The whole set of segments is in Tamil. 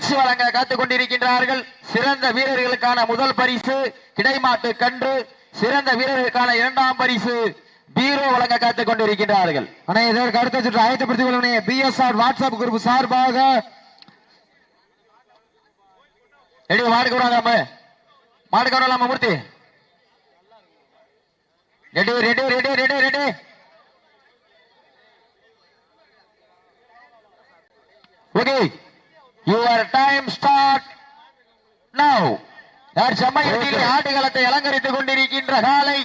பரிசு வழங்க காத்துக் கொண்டிருக்கின்றார்கள் சிறந்த வீரர்களுக்கான முதல் பரிசு கிடைமாட்டு கன்று. சிறந்த வீரர்களுக்கான இரண்டாம் பரிசு பீரோ வழங்க காத்துக் கொண்டிருக்கின்றார்கள் அண்ணே இதற்கு அடுத்த சுற்று ஆயத்தப்படுத்திக் கொள்ளுங்க பிஎஸ்ஆர் வாட்ஸ்அப் குரூப் சார்பாக. ரெடி மாடுக்கு வராங்க மாடுக்கு வரலாமா Murthy. Ready ready ready ready ready. Okay. Your time start now சமயத்தில் ஆடுகளத்தை அலங்கரித்துக் கொண்டிருக்கின்ற காலை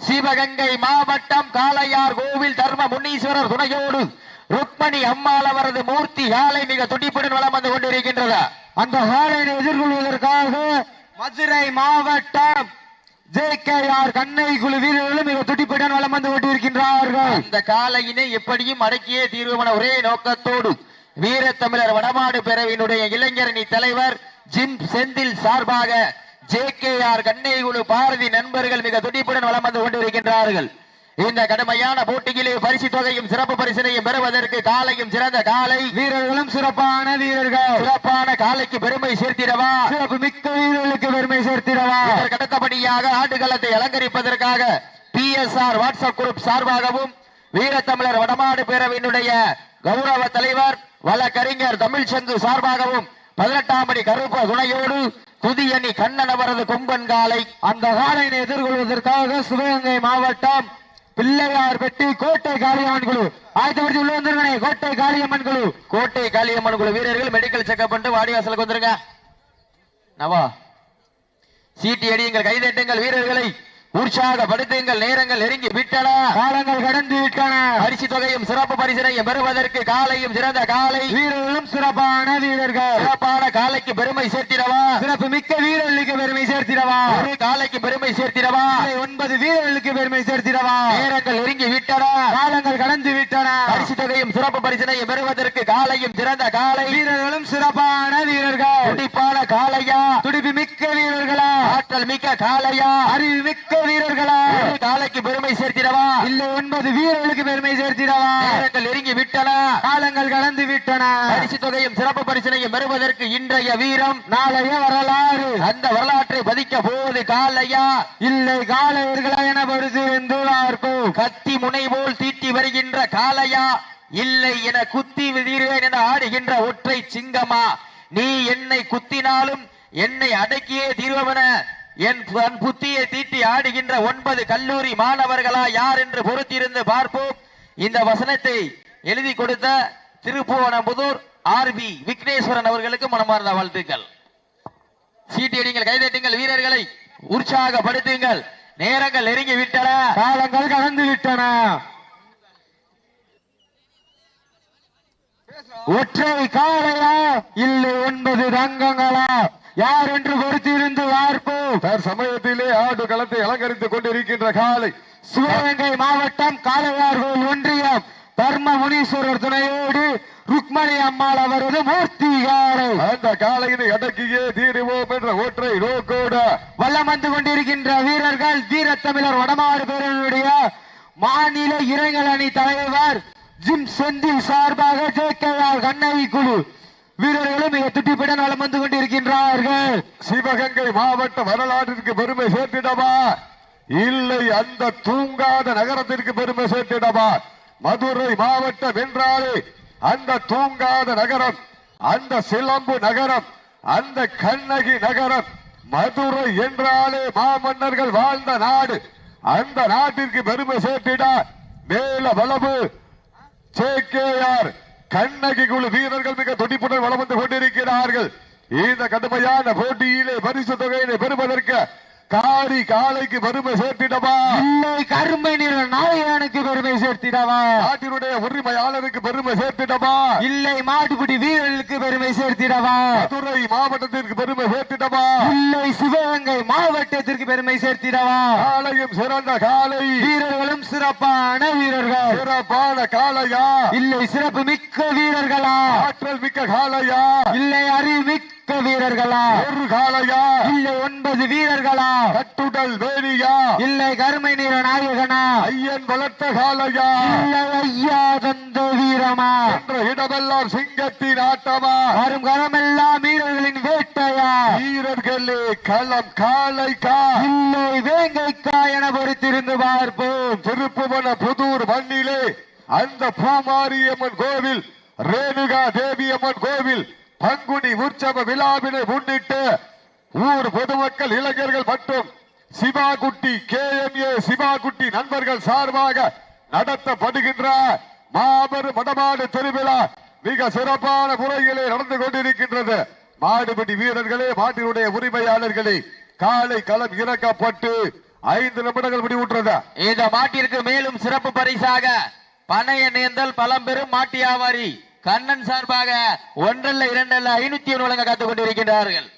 சிவகங்கை மாவட்டம் காளையார் கோவில் தர்ம முனீஸ்வரர் துணையோடு ருக்மணி அம்மாள் அவரது மூர்த்தி காலை மிக துடிப்புடன் வளம் வந்து கொண்டிருக்கின்றது அந்த ஹாலைனை எதிர்கொள்வதற்காக மதுரை மாவட்டம் ஜே கே ஆர் கண்ணை குழு வீரர்களும் மிக துடிப்புடன் வளம் வந்து கொண்டிருக்கின்றார்கள். அந்த காலையினை எப்படியும் அடக்கியே தீர்வுமான ஒரே நோக்கத்தோடு வீரத்தமிழர் வடமாடு பிறவினுடைய இளைஞரணி தலைவர் ஜிம் செந்தில் சார்பாக ஜே கே ஆர் கண்ணைகுழு பாரதி நண்பர்கள் மிக துடிப்புடன் வளம் வந்து கொண்டிருக்கின்றார்கள். இந்த கடுமையான போட்டியிலே பரிசு தொகையும் சிறப்பு பரிசினையும் பெறுவதற்கு காலையும் சிறந்த காலை வீரர்களும் சிறப்பான வீரர்கள். சிறப்பான காலைக்கு பெருமை சேர்த்திடவா? சிறப்பு மிக்க வீரர்களுக்கு பெருமை சேர்த்திடவா? இதற்கு அடுத்தபடியாக ஆடுகளத்தை அலங்கரிப்பதற்காக P S R WhatsApp group சார்பாகவும் வீரத்தமிழர் வடமாடு பேரவையினுடைய கௌரவ தலைவர் வழக்கறிஞர் தமிழ்ச்சந்து சார்பாகவும் பதினெட்டாம் படி கருப்ப துணையோடு துதியணி கண்ணன் அவரது கொம்பன் காலை. அந்த காலையினை எதிர்கொள்வதற்காக சிவகங்கை மாவட்டம் பிள்ளையார் பெட்டி கோட்டை காளியம்மன் குழு. ஆயத்தப்படுத்தி உள்ள வந்திருக்கனே கோட்டை காளியம்மன் குழு. கோட்டை காளியம்மன் குழு வீரர்கள் மெடிக்கல் செக்அப் பண்ணிட்டு வாடிவாசலுக்கு வந்துருங்க. நவா. சீட்டி அடியுங்கள் கைதட்டுங்கள் வீரர்களை. உற்சாகப்படுத்துங்கள் நேரங்கள் நெருங்கி விட்டன. காலங்கள் கடந்து விட்டன. பரிசு தொகையும் சிறப்பு பரிசினையும் பெறுவதற்கு காலையும் சிறந்த காலை. வீரர்களும் சிறப்பான வீரர்கள். சிறப்பான காலைக்கு பெருமை சேர்த்திடவா? சிறப்பு மிக்க வீரர்களுக்கு பெருமை சேர்த்திடவா? ஒரு காலைக்கு பெருமை சேர்த்திடவா? ஒன்பது வீரர்களுக்கு பெருமை சேர்த்திடவா? நேரங்கள் நெருங்கி விட்டன. காலங்கள் கடந்து விட்டன. பரிசு தொகையும் சிறப்பு பரிசினையும் பெறுவதற்கு காலையும் சிறந்த காலை. வீரர்களும் சிறப்பான வீரர்கள். துடிப்பான காலையா துடிப்பு மிக்க வீரர்களா? ஆற்றல் மிக்க காலையா அறிவு மிக்க வீரர்களா. காலைக்கு பெருமை சேர்த்திடவா? இல்லை ஒன்பது வீரர்களுக்கு பெருமை சேர்த்திடவா? நேரங்கள் நெருங்கி விட்டன. காலங்கள் கடந்து விட்டன. பரிசு தொகையும் சிறப்பு பரிசினையும் பெறுவதற்கு இன்றைய வீரம் நாளைய வரலாறு. அந்த வரலாற்றை பதிக்க போவது காலையா இல்லை காலையர்களா என பொறுத்திருந்து பார்ப்போம். கத்தி முனை போல் தீட்டி வருகின்ற காளையா. இல்லை என குத்தி விதிரேன் என ஆடுகின்ற ஒற்றை சிங்கமா. நீ என்னை குத்தினாலும் என்னை அடக்கியே தீர்வமென என் புத்தியை தீட்டி ஆடுகின்ற ஒன்பது கல்லூரி மாணவர்களா யார் என்று பொறுத்திருந்து பார்ப்போம். இந்த வசனத்தை எழுதி கொடுத்த திருப்புவனம்புதூர் ஆர் பி விக்னேஸ்வரன் அவர்களுக்கு மனமார்ந்த வாழ்த்துக்கள். சீட்டியடிங்கள் கைதட்டுங்கள் வீரர்களை உற்சாகப்படுத்துங்கள். நேரங்கள் நெருங்கி விட்டன காலங்கள் கடந்து விட்டன ஒற்றை காளையா இல்லை ஒன்பது தங்கங்களா? யார் என்று பொறுத்திருந்து பார்ப்போம் சமயத்திலே ஆடு களத்தை அலங்கரித்துக் கொண்டிருக்கின்ற காலை. சிவகங்கை மாவட்டம் காளையார்கோவில் ஒன்றியம். தர்ம முனீஸ்வரர் துணையோடு ருக்மணி அம்மாள் அவரது மூர்த்தி காலை அந்த காலையினை அடக்கியே தீருவோம் என்ற ஒற்றை நோக்கோட. வல்லம் வந்து கொண்டிருக்கின்ற வீரர்கள் வீரத்தமிழர் வடமாறு பேரனுடைய மாநில இளைஞர் அணி தலைவர் ஜிம் செந்தில் சார்பாக ஜே கே ஆர் கண்ணகி குழு வீரர்களும் மிக துட்டிப்புடன் நலம் வந்து கொண்டிருக்கின்றார்கள். சிவகங்கை மாவட்ட வரலாற்றிற்கு பெருமை சேர்த்திடவா? இல்லை அந்த தூங்காத நகரத்திற்கு பெருமை சேர்த்திடவா? மதுரை மாவட்டம் என்றாலே அந்த தூங்காத நகரம் அந்த சிலம்பு நகரம் அந்த கண்ணகி நகரம் மதுரை என்றாலே மாமன்னர்கள் வாழ்ந்த நாடு. அந்த நாட்டிற்கு பெருமை சேர்த்திட. மேல வளவு சேகேஆர் கண்ணகி குழு வீரர்கள் மிக துடிப்புடன் வளம் வந்து கொண்டிருக்கிறார்கள். இந்த கடுமையான போட்டியிலே பரிசு தொகையினை பெறுவதற்கு காரி காலைக்கு பெருமை சேர்த்திடவா? இல்லை கருமை நிற நாயகனுக்கு பெருமை சேர்த்திடவா? நாட்டினுடைய உரிமையாளருக்கு பெருமை சேர்த்திடவா? இல்லை மாட்டுப்பிடி வீரர்களுக்கு பெருமை சேர்த்திடவா? மதுரை மாவட்டத்திற்கு பெருமை சேர்த்திடவா? இல்லை சிவகங்கை மாவட்டத்திற்கு பெருமை சேர்த்திடவா? காலையும் சிறந்த காலை வீரர்களும் சிறப்பான வீரர்கள். சிறப்பான காளையா? இல்லை சிறப்பு மிக்க வீரர்களா? ஆற்றல் மிக்க காளையா? இல்லை அறிவு மிக்க வீரர்களா? ஒரு காளையா? இல்லை ஒன்பது வீரர்களா? கட்டுடல் வேலியா இல்லை கருமை நிற நாயகனா? ஐயன் வளர்த்த காளையா? இல்லை ஐயா தந்த வீரமா? என்ற இடமெல்லாம் சிங்கத்தின் ஆட்டமா? வரும் கரமெல்லாம் வீர வீரர்களே களம் காளைக்கா? இல்லை வேங்கைக்கா என பொறுத்திருந்து பார்ப்போம். திருப்புவன புதூர் மண்ணிலே அந்த பூமாரியம்மன் கோவில் ரேணுகா தேவியம்மன் கோவில் பங்குனி உற்சவ விழாவினை முன்னிட்டு ஊர் பொதுமக்கள் இளைஞர்கள் மற்றும் Sivakutty K M A Sivakutty நண்பர்கள் சார்பாக நடத்தப்படுகின்ற மாபெரும் மடமாடு திருவிழா மிக சிறப்பான முறையிலே நடந்து கொண்டிருக்கின்றது. மாடுபிடி வீரர்களே மாட்டினுடைய உரிமையாளர்களே காலை களம் இறக்கப்பட்டு ஐந்து நிமிடங்கள் முடிவுற்றது. இந்த மாட்டிற்கு மேலும் சிறப்பு பரிசாக பனைய நேர்ந்தல் பழம்பெரும் மாட்டியாவாரி கண்ணன் சார்பாக ஒன்றல்ல இரண்டல்ல ஐநூத்தி ஒன்று வழங்க காத்துக் கொண்டிருக்கின்றார்கள்.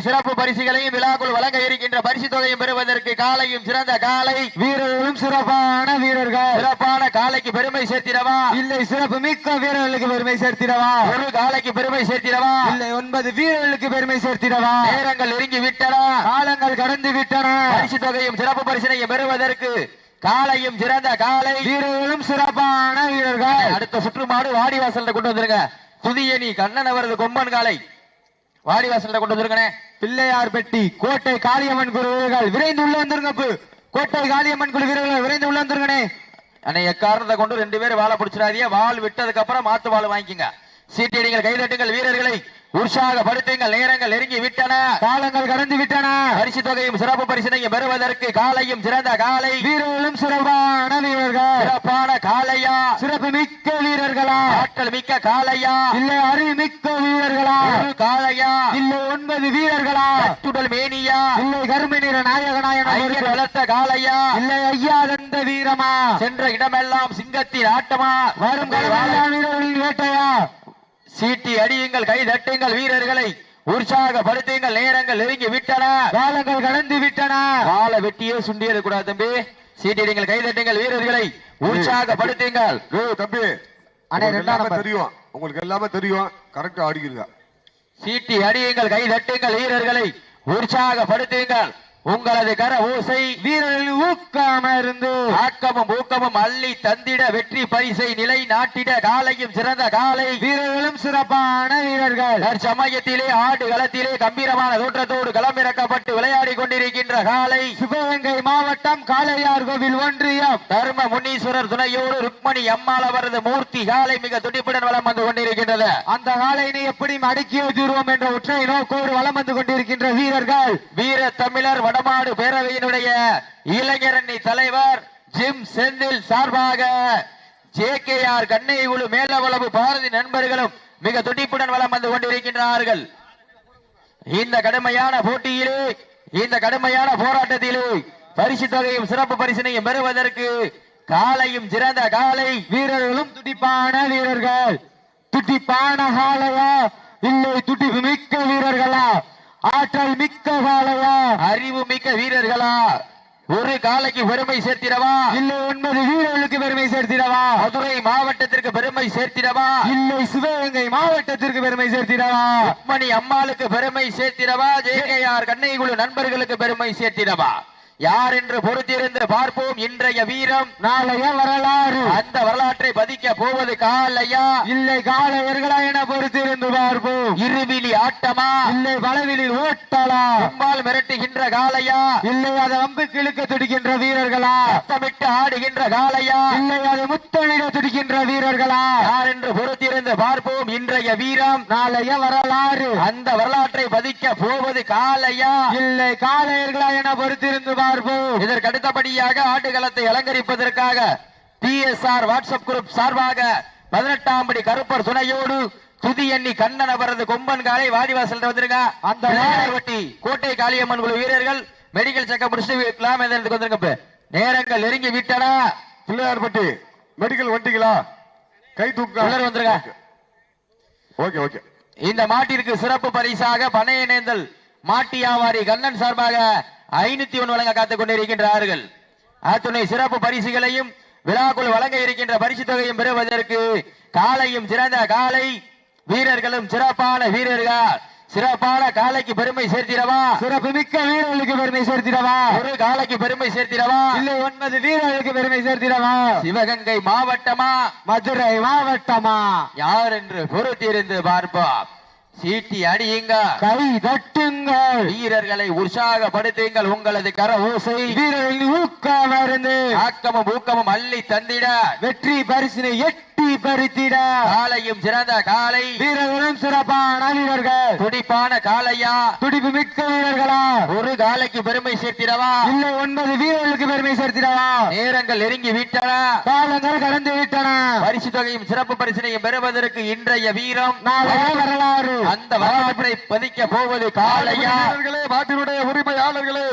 சிறப்பு பரிசுகளையும் விழாக்குள் வழங்க இருக்கின்ற பரிசு தொகையும் பெறுவதற்கு காலையும் சிறந்த காலை. வீரர்களும் சிறப்பான வீரர்கள். சிறப்பான காலைக்கு பெருமை சேர்த்திடவா? இல்லை சிறப்பு மிக்க வீரர்களுக்கு பெருமை சேர்த்திடவா? ஒரு காலைக்கு பெருமை சேர்த்திடவா? இல்லை ஒன்பது வீரர்களுக்கு பெருமை சேர்த்திடவா? நேரங்கள் நெருங்கி விட்டன. காலங்கள் கடந்து விட்டன. பரிசு தொகையும் சிறப்பு பரிசினையும் பெறுவதற்கு காலையும் சிறந்த காலை வீரர்களும் சிறப்பான வீரர்கள். அடுத்த சுற்றுமாடு வாடிவாசல்ல கொண்டு வந்துருங்க. துதியணி கண்ணன் அவரது கொம்பன் காலை வாடிவாசல்ல கொண்டு வந்துருங்கண்ணே. பிள்ளையார் பெட்டி கோட்டை காளியம்மன் குழு வீரர்கள் விரைந்து உள்ள வந்துருங்க. கோட்டை காளியம்மன் குழு வீரர்கள். விரைந்து உள்ள வந்துருங்கண்ணே. அண்ணே எக்காரணத்தை கொண்டு ரெண்டு பேரும் வாழை பிடிச்சிடாதீங்க. வால் விட்டதுக்கு அப்புறம் மாத்து வாள் வாங்கிக்கங்க. சீட்டியடிகள் கைதட்டுங்கள் வீரர்களை. உற்சாகப்படுத்துங்கள் நேரங்கள் நெருங்கி விட்டன காலங்கள் கடந்து விட்டன பரிசு தொகையும் சிறப்பு பரிசினையும் பெறுவதற்கு காலையும் சிறந்த காலை. வீரர்களும் சிறப்பான வீரர்கள். சிறப்பான காலையா? சிறப்பு மிக்க வீரர்களா? ஆட்கள் மிக்க காலையா? இல்லை அறிவு மிக்க வீரர்களா? காலையா? இல்லை ஒன்பது வீரர்களா? கட்டுடல் மேனியா? இல்லை கருமை நிற நாயகனாயன வளர்த்த காலையா? இல்லை ஐயா தந்த வீரமா? சென்ற இடமெல்லாம் சிங்கத்தின் ஆட்டமா? வரும் வீரர்களின் வேட்டையா? சீட்டி அடியுங்கள் கை தட்டுங்கள் வீரர்களை. உற்சாகப்படுத்துங்கள் நேரங்கள் நெருங்கி விட்டன. காலங்கள் கடந்து விட்டன. காலை வெட்டியே சுண்டியது கூடாது தம்பி. சீட்டிடுங்கள் கை தட்டுங்கள் வீரர்களை. உற்சாகப்படுத்துங்கள். ஏய் தம்பி அண்ணே, உங்களுக்கு ரெண்டாம் எல்லாமே நம்பர். தெரியும். உங்களுக்கு எல்லாமே தெரியும். கரெக்டா ஆடிக்கிறீங்க சீட்டி அடியுங்கள் கை தட்டுங்கள் வீரர்களை. உற்சாகப்படுத்துங்கள். உங்களது கர ஓசை வீரர்களின் ஊக்காம இருந்து ஆக்கமும் ஊக்கமும் அள்ளி தந்திட வெற்றி பரிசை நிலை நாட்டிட காலையும் சிறந்த காலை வீரர்களும் சிறப்பான வீரர்கள். தற்சமயத்திலே ஆடு களத்திலே கம்பீரமான தோற்றத்தோடு களமிறக்கப்பட்டு விளையாடி கொண்டிருக்கின்ற காலை சிவகங்கை மாவட்டம் காளையார் கோவில் ஒன்றியம். தர்ம முனீஸ்வரர் துணையோடு ருக்மணி அம்மாள் அவரது மூர்த்தி காலை மிக துடிப்புடன் வளம் வந்து கொண்டிருக்கின்றது. அந்த காளையினை எப்படி அடுக்கி தீர்வோம் என்ற ஒற்றை நோக்கோடு வலம் வந்து கொண்டிருக்கின்ற வீரர்கள். வீர தமிழர் வடமாடு பேரவையினுடைய இளைஞரணி தலைவர் ஜிம் செந்தில் சார்பாக ஜே கே ஆர் கண்ணை கண்ணைகுழு மேலவளவு பாரதி நண்பர்களும் மிக துடிப்புடன் வளம் வந்து கொண்டிருக்கின்றார்கள். இந்த கடுமையான போட்டியிலே இந்த கடுமையான போராட்டத்திலே பரிசு தொகையும் சிறப்பு பரிசினையும் பெறுவதற்கு காலையும் சிறந்த காலை வீரர்களும் துடிப்பான வீரர்கள். துடிப்பான காலையா இல்லை துடிப்பு மிக்க வீரர்களா? ஆற்றல் மிக்க காளையா அறிவு மிக்க வீரர்களா? ஒரு காலைக்கு பெருமை சேர்த்திடவா? இல்லை ஒன்பது வீரர்களுக்கு பெருமை சேர்த்திடவா? மதுரை மாவட்டத்திற்கு பெருமை சேர்த்திடவா? இல்லை சிவகங்கை மாவட்டத்திற்கு பெருமை சேர்த்திடவா? ருக்மணி அம்மாளுக்கு பெருமை சேர்த்திடவா? ஜேகேஆர் கண்ணைக்குழு நண்பர்களுக்கு பெருமை சேர்த்திடவா? யார் என்று பொறுத்திருந்து பார்ப்போம் இன்றைய வீரம். நாளைய வரலாறு. அந்த வரலாற்றை பதிக்க போவது காலையா? இல்லை காளையர்களா என பொறுத்திருந்து பார்ப்போம். இருவிழி ஆட்டமா? இல்லை வளவிலில் ஓட்டலா? கும்பால் மிரட்டுகின்ற காலையா? இல்லை அதை அம்புக்கு இழுக்க துடிக்கின்ற வீரர்களா? சத்தமிட்டு ஆடுகின்ற காலையா? இல்லை அதை முத்தமிட துடிக்கின்ற வீரர்களா? யார் என்று பொறுத்திருந்து பார்ப்போம் இன்றைய வீரம். நாளைய வரலாறு. அந்த வரலாற்றை பதிக்க போவது காலையா? இல்லை காளையர்களா என பொறுத்திருந்து பார்ப்போம் இதற்கு அடுத்தபடியாக ஆட்டுகளத்தை அலங்கரிப்பதற்காக பிஎஸ்ஆர் வாட்ஸ்அப் குரூப் சார்பாக பதினெட்டாம் படி கருப்பர் துணையோடு துதி எண்ணி கண்ணன் அவரது கொம்பன் காலை வாடிவாசல் வந்திருங்க அந்த வட்டி கோட்டை காளியம்மன் குழு வீரர்கள் மெடிக்கல் செக்அப் முடிச்சுட்டு இடத்துக்கு வந்துருங்க. நேரங்கள் நெருங்கி விட்டன பிள்ளையார்பட்டி மெடிக்கல் வண்டிகளா? கை தூக்க? வந்துருங்க ஓகே. ஓகே இந்த மாட்டிற்கு சிறப்பு பரிசாக பனைய நேந்தல் மாட்டி வியாபாரி கண்ணன் சார்பாக ஐநூத்தி ஒன்று வழங்க காத்துக் கொண்டிருக்கின்றார்கள் அத்துணை சிறப்பு பரிசுகளையும் விழாக்குள் வழங்க இருக்கின்ற பரிசு தொகையும் பெறுவதற்கு காலையும் சிறந்த காலை வீரர்களும் சிறப்பான வீரர்கள். சிறப்பான காலைக்கு பெருமை சேர்த்திடவா? சிறப்பு மிக்க வீரர்களுக்கு பெருமை சேர்த்திடவா? ஒரு காலைக்கு பெருமை சேர்த்திடவா? இல்லை ஒன்பது வீரர்களுக்கு பெருமை சேர்த்திடவா? சிவகங்கை மாவட்டமா? மதுரை மாவட்டமா? யார் என்று பொறுத்திருந்து பார்ப்போம். சீட்டி அடியுங்க. கை தட்டுங்கள். வீரர்களை உற்சாகப்படுத்துங்கள் உங்களது கர ஓசை. வீரர்களின் ஊக்க மருந்து ஆக்கமும் ஊக்கமும் அள்ளி தந்திட. வெற்றி பரிசினை எட்டி பறித்திட. காலையும் சிறந்த காலை. வீரர்களும் சிறப்பான வீரர்கள். துடிப்பான காளையா துடிப்பு மிக்க வீரர்களா? ஒரு காலைக்கு பெருமை சேர்த்திடவா? இல்லை ஒன்பது வீரர்களுக்கு பெருமை சேர்த்திடவா? நேரங்கள் நெருங்கி விட்டன. காலங்கள் கடந்து விட்டன. பரிசு தொகையும் சிறப்பு பரிசினையும் பெறுவதற்கு இன்றைய வீரம் வரலாறு. அந்த வரலாற்றை பதிக்க போவது வீரர்களே மாட்டினுடைய உரிமையாளர்களே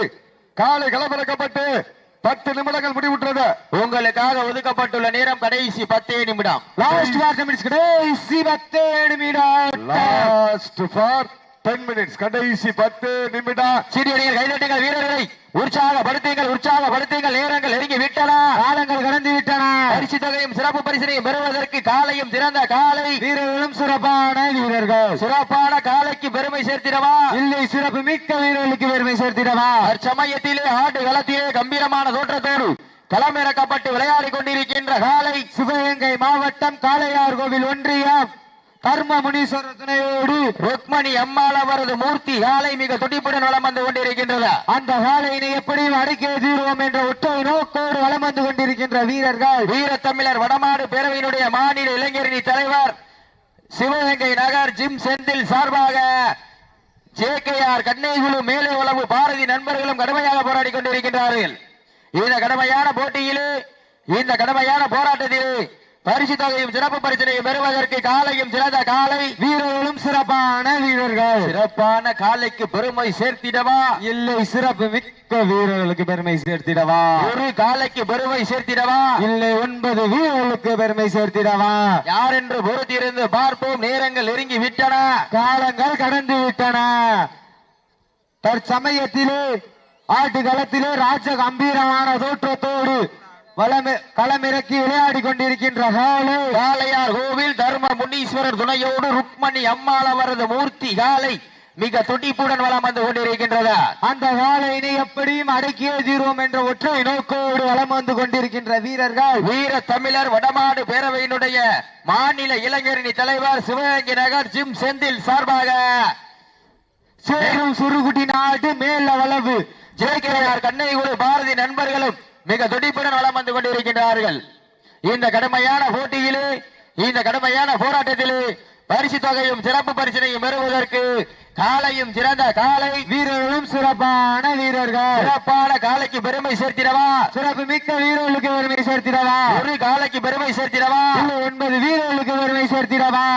காலை களமிறக்கப்பட்டு பத்து நிமிடங்கள் முடிவுற்றது. உங்களுக்காக ஒதுக்கப்பட்டுள்ள நேரம் கடைசி பத்தே நிமிடம். லாஸ்ட் கடைசி பத்து நிமிடம். லாஸ்ட் ஃபார் டென் மினிட்ஸ் கடைசி பத்து நிமிடம். சிறிய கைதட்டுங்கள் வீரர்களை. உற்சாகப்படுத்துங்கள் உற்சாகப்படுத்துங்கள். நேரங்கள் நெருங்கி விட்டன. காலங்கள் கடந்து விட்டன. பரிசு தொகையும் சிறப்பு பரிசனையும் பெறுவதற்கு காலையும் திறந்த காலை. வீரர்களும் சிறப்பான வீரர்கள். சிறப்பான காலைக்கு பெருமை சேர்த்திடவா? இல்லை சிறப்பு மிக்க வீரர்களுக்கு பெருமை சேர்த்திடவா? தற்சமயத்திலே ஆட்டு களத்திலே கம்பீரமான தோற்றத்தோடு களமிறக்கப்பட்டு விளையாடிக் கொண்டிருக்கின்ற காலை. சிவகங்கை மாவட்டம் காளையார் கோவில் ஒன்றியம். கர்ம முனீஸ்வரர் துணையோடு ருக்மணி அம்மாள் அவரது மூர்த்தி காலை மிக துடிப்புடன் வளம் வந்து கொண்டிருக்கின்றது. அந்த காலையினை எப்படியும் அடக்கிய தீர்வோம் என்ற ஒற்றை நோக்கோடு வலம் வந்து கொண்டிருக்கின்ற வீரர்கள் வீரத்தமிழர் வடமாடு பேரவையினுடைய மாநில இளைஞரணி தலைவர் சிவகங்கை நகர் ஜிம் செந்தில் சார்பாக ஜேகேஆர் கண்ணைகுழு மேலே உளவு பாரதி நண்பர்களும் கடுமையாக போராடி கொண்டிருக்கின்றார்கள். இந்த கடுமையான போட்டியிலே இந்த கடுமையான போராட்டத்திலே பரிசு தொகையும் சிறப்பு பரிசனையும் பெறுவதற்கு காலையும் சிறந்த காலை. வீரர்களும் சிறப்பான வீரர்கள். சிறப்பான காலைக்கு பெருமை சேர்த்திடவா? இல்லை சிறப்பு மிக்க வீரர்களுக்கு பெருமை சேர்த்திடவா? ஒரு காலைக்கு பெருமை சேர்த்திடவா? இல்லை ஒன்பது வீரர்களுக்கு பெருமை சேர்த்திடவா? யார் என்று பொறுத்திருந்து பார்ப்போம். நேரங்கள் நெருங்கி விட்டன. காலங்கள் கடந்து விட்டன. தற்சமயத்திலே ஆட்டுக்களத்திலே ராஜ கம்பீரமான தோற்றத்தோடு களமிறக்கி விளையாடி கொண்டிருக்கின்ற காளையார் கோவில் தர்ம முன்னீஸ்வரர் துணையோடு ருக்மணி அம்மாள் அவரது மூர்த்தி காலை மிக துடிப்புடன் வளம் வந்து கொண்டிருக்கின்றது. அந்த காலையினை எப்படியும் அடக்கியே தீர்வோம் என்ற ஒற்றை நோக்கோடு வளம் வந்து கொண்டிருக்கின்ற வீரர்கள் வீர தமிழர் வடமாடு பேரவையினுடைய மாநில இளைஞரணி தலைவர் சிவகங்கை நகர் ஜிம் செந்தில் சார்பாக. சேரும் சுருகுடி நாடு மேல வளவு ஜெயக்கிரையார் கண்ணைகுழு பாரதி நண்பர்களும். மிக துடிப்புடன் வலம் வந்து கொண்டிருக்கின்றார்கள். இந்த கடுமையான போட்டியிலே இந்த கடுமையான போராட்டத்திலே பரிசு தொகையும் சிறப்பு பரிசினையும் பெறுவதற்கு காலையும் சிறந்த காலை வீரர்களும் சிறப்பான வீரர்கள். சிறப்பான காலைக்கு பெருமை சேர்த்திடவா? சிறப்பு மிக்க வீரர்களுக்கு பெருமை சேர்த்திடவா? ஒரு காலைக்கு பெருமை சேர்த்திடவா? ஒன்பது வீரர்களுக்கு பெருமை சேர்த்திடவா?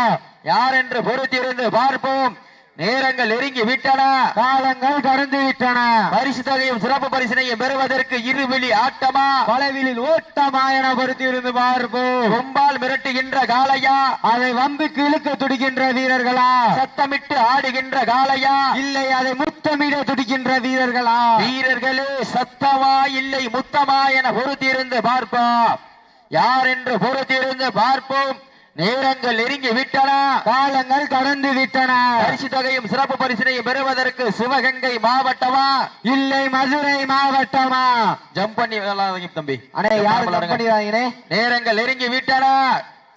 யார் என்று பொறுத்திருந்து பார்ப்போம். நேரங்கள் நெருங்கி விட்டன. காலங்கள் கடந்து விட்டன. பரிசு தொகையும் சிறப்பு பரிசினையும் பெறுவதற்கு இருவெளி ஆட்டமா? பலவிலில் ஓட்டமா என பொறுத்து இருந்து பார்ப்போம். கொம்பால் மிரட்டுகின்ற காளையா? அதை வம்புக்கு இழுக்க துடிக்கின்ற வீரர்களா? சத்தமிட்டு ஆடுகின்ற காளையா? இல்லை அதை முத்தமிட துடிக்கின்ற வீரர்களா? வீரர்களே சத்தமா இல்லை முத்தமா என பொறுத்திருந்து பார்ப்போம். யார் என்று பொறுத்திருந்து பார்ப்போம். நேரங்கள் நெருங்கி விட்டன. காலங்கள் கடந்து விட்டன. பரிசு தொகையும் சிறப்பு பரிசினையும் பெறுவதற்கு சிவகங்கை மாவட்டமா? இல்லை மதுரை மாவட்டமா? ஜம்ப் பண்ணி தம்பி. அண்ணே யாரு நேரங்கள் நெருங்கி விட்டன.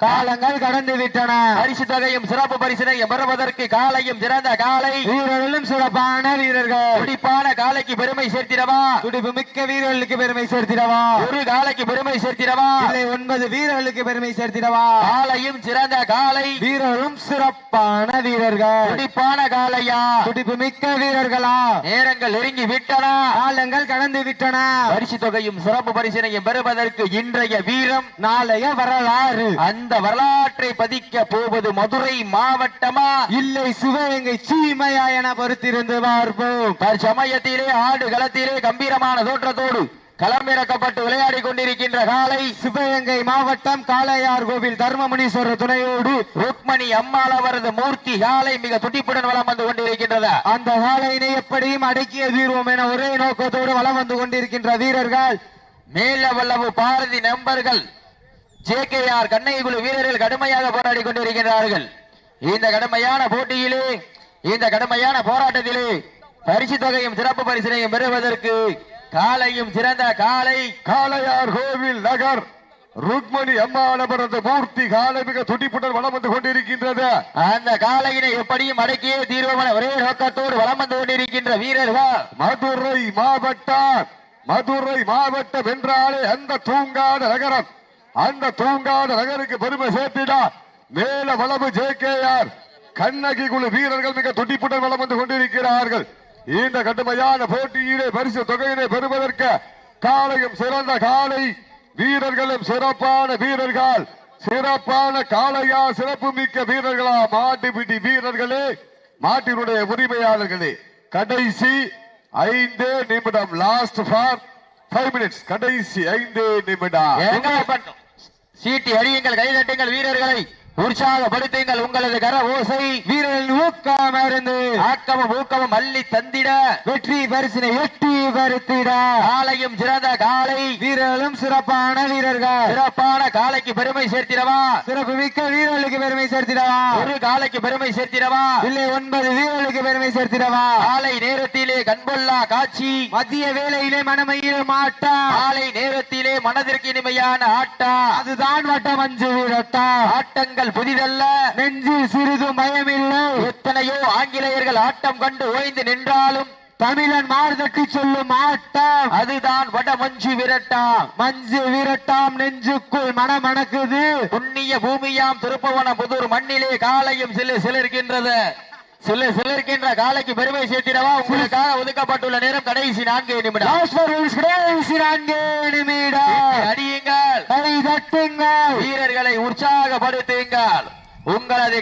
காலங்கள் கடந்து விட்டன. பரிசு தொகையும் சிறப்பு பரிசினையும் பெறுவதற்கு காலையும் சிறந்த காலை. வீரர்களும் சிறப்பான வீரர்கள். துடிப்பான காலைக்கு பெருமை சேர்த்திடவா? துடிப்பு மிக்க வீரர்களுக்கு பெருமை சேர்த்திடவா? ஒரு காலைக்கு பெருமை சேர்த்திடவா? இல்லை ஒன்பது வீரர்களுக்கு பெருமை சேர்த்திடவா? காலையும் சிறந்த காலை. வீரர்களும் சிறப்பான வீரர்கள். துடிப்பான காலையா? துடிப்பு மிக்க வீரர்களா? நேரங்கள் நெருங்கி விட்டன. காலங்கள் கடந்து விட்டன. பரிசு தொகையும் சிறப்பு பரிசினையும் பெறுவதற்கு இன்றைய வீரம் நாளைய வரலாறு. அந்த வரலாற்றை பதிக்க போவது மதுரை மாவட்டமா? இல்லை சிவகங்கை சீமையா என பொறுத்திருந்து பார்ப்போம். தற்சமயத்திலே ஆடு களத்திலே கம்பீரமான தோற்றத்தோடு களமிறக்கப்பட்டு விளையாடி கொண்டிருக்கின்ற காலை சிவகங்கை மாவட்டம் காளையார் கோவில் தர்மமுனீஸ்வரர் துணையோடு ருக்மணி அம்மாள் அவரது மூர்த்தி காலை மிக துடிப்புடன் வலம் வந்து கொண்டிருக்கின்றது அந்த காளையினை எப்படியும் அடக்கிய தீர்வோம் என ஒரே நோக்கத்தோடு வலம் வந்து கொண்டிருக்கின்ற வீரர்கள் மேல வல்லவு பாரதி ஜே கே ஆர் கண்ணைக்குழு வீரர்கள் கடுமையாக போராடி கொண்டிருக்கிறார்கள் இந்த கடுமையான போட்டியிலே இந்த கடுமையான போராட்டத்திலே பரிசு தொகையும் சிறப்பு பரிசினையும் பெறுவதற்கு காலையும் சிறந்த காலை காளையார் கோவில் நகர் ருக்மணி அம்மானவரது மூர்த்தி காலை மிக துடிப்புடன் வளம் வந்து கொண்டிருக்கின்றது. அந்த காலையினை எப்படியும் அடக்கியே தீர்வமன ஒரே நோக்கத்தோடு வளம் வந்து கொண்டிருக்கின்ற வீரர்கள் மதுரை மாவட்டம் மதுரை மாவட்டம் என்றாலே அந்த தூங்காத நகரம். அந்த தூங்காத நகருக்கு பெருமை சேர்த்திடா. மேல வளவு ஜே கே ஆர். கண்ணகி குழு வீரர்கள் மிக துடிப்புடன் வளம் வந்து கொண்டிருக்கிறார்கள். இந்த கடுமையான போட்டியிலே பரிசு தொகையினை பெறுவதற்கு காலையும் சிறந்த காலை வீரர்களும் சிறப்பான வீரர்கள் சிறப்பான காளையா சிறப்பு மிக்க வீரர்களா மாட்டுப்பிடி வீரர்களே மாட்டினுடைய உரிமையாளர்களே. கடைசி ஐந்து நிமிடம் லாஸ்ட் ஃபார் ஃபைவ் மினிட்ஸ் கடைசி ஐந்து நிமிடம். சீட்டி அடியுங்கள் கைதட்டுங்கள் வீரர்களை. உற்சாகப்படுத்துங்கள் உங்களது கர ஓசை வீரர்கள் ஊக்கம் இருந்து ஆக்கமும் ஊக்கமும் அள்ளி தந்திட. வெற்றி பரிசினை எட்டி பருத்திட காலையும் சிறந்த காலை வீரர்களும் சிறப்பான வீரர்கள். சிறப்பான காலைக்கு பெருமை சேர்த்திடவா? சிறப்பு மிக்க வீரர்களுக்கு பெருமை சேர்த்திடவா? ஒரு காலைக்கு பெருமை சேர்த்திடவா? இல்லை ஒன்பது வீரர்களுக்கு பெருமை சேர்த்திடவா? காலை நேரத்திலே கண்கொள்ளா காட்சி. மதிய வேளையிலே மனமையில் மாட்டா. காலை நேரத்திலே மனதிற்கு இனிமையான ஆட்டா. அதுதான் வட்ட மஞ்சு வீரட்டா. ஆட்டங்கள் புதிதல்ல நெஞ்சில் சிறிது பயமில்லை. எத்தனையோ ஆங்கிலேயர்கள் ஆட்டம் கண்டு ஓய்ந்து நின்றாலும் தமிழன் மாறுதட்டி சொல்லும் ஆட்டம். அதுதான் வட மஞ்சு விரட்டாம் மஞ்சு விரட்டாம் நெஞ்சுக்குள் மனமணக்குது. புண்ணிய பூமியாம் திருப்பவன புதூர் மண்ணிலே காலையும் சில சிலர்கின்றது சில சிலிருக்கின்ற காலைக்கு பெருமை சேர்த்திடவா? உங்களுக்காக ஒதுக்கப்பட்டுள்ள நேரம் கடைசி நான்கு நிமிடம். கடைசி நான்கு நிமிடம். அடியுங்கள் கை தட்டுங்கள். வீரர்களை உற்சாகப்படுத்துங்கள். உங்களது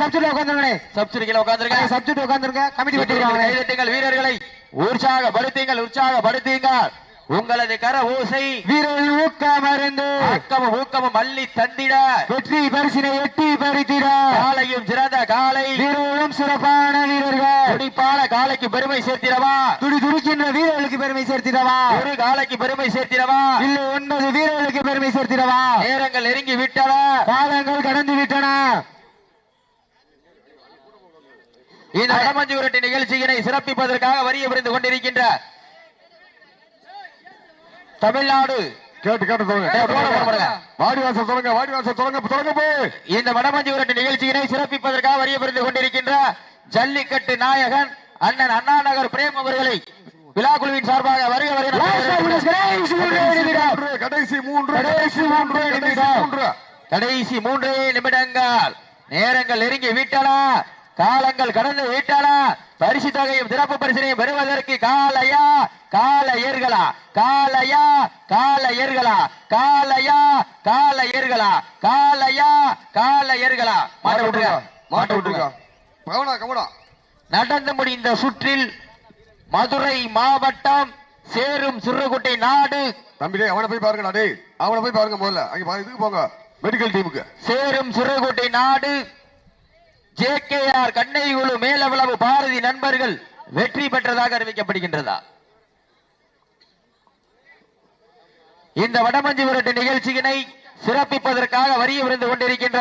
சப்ஜெக்ட் உட்காந்துருங்க சப்சிடிகளை உட்கார்ந்துருங்க சப்ஜெக்ட் உட்காந்துருங்க. கமிட்டி வீரர்களை உற்சாகப்படுத்துங்கள் உற்சாகப்படுத்துங்கள். உங்களது கர ஓசை வீரர்கள் ஊக்கம் இருந்து ஆக்கமும் ஊக்கமும் அள்ளி தந்திட. வெற்றி பரிசினை எட்டி பறித்திட. காலையும் சிறந்த காலை. வீரர்களும் சிறப்பான வீரர்கள். துடிப்பான காலைக்கு பெருமை சேர்த்திடவா? துடி துடிக்கின்ற வீரர்களுக்கு பெருமை சேர்த்திடவா? ஒரு காலைக்கு பெருமை சேர்த்திடவா? இல்லை ஒன்பது வீரர்களுக்கு பெருமை சேர்த்திடவா? நேரங்கள் நெருங்கி விட்டன. காலங்கள் கடந்து விட்டன. இந்த வடமஞ்சு விரட்டு நிகழ்ச்சியினை சிறப்பிப்பதற்காக வரிய புரிந்து கொண்டிருக்கின்ற தமிழ்நாடு. கேட்டு கேட்டு தொடங்க போடுங்க. வாடிவாசல் தொடங்க வாடிவாசல் தொடங்க தொடங்க போய் இந்த வடமஞ்சு விரட்டு நிகழ்ச்சியினை சிறப்பிப்பதற்காக வரிய புரிந்து கொண்டிருக்கின்ற ஜல்லிக்கட்டு நாயகன் அண்ணன் அண்ணா நகர் பிரேம் அவர்களை விழா குழுவின் சார்பாக வருக வருக கடைசி மூன்று கடைசி மூன்று கடைசி. மூன்று. கடைசி மூன்றே நிமிடங்கள். நேரங்கள் நெருங்கி விட்டன. காலங்கள் கடந்து விட்டன. பரிசு தொகையும் சிறப்பு பரிசினையும் பெறுவதற்கு காலையா காலையர்களா காலையா காலையர்களா காலையா காலையர்களா காலையா காலையர்களா மாட்ட விட்டுருங்க. மாட்ட விட்டுருக்கா கவனா கவனா. நடந்து முடிந்த சுற்றில் மதுரை மாவட்டம் சேரும் சிறுகுட்டை நாடு. தம்பி அவனை போய் பாருங்கடா டேய் அவனை போய் பாருங்க முதல்ல. அங்க இதுக்கு போங்க. மெடிக்கல் டீமுக்கு சேரும் சிறுகுட்டை நாடு. ஜே கே ஆர் கண்ணை கண்ணைகுழு மேலவளவு பாரதி நண்பர்கள் வெற்றி பெற்றதாக அறிவிக்கப்படுகின்றதா? இந்த வடமஞ்சு விரட்டு நிகழ்ச்சியினை சிறப்பிப்பதற்காக வரிய விருந்து கொண்டிருக்கின்ற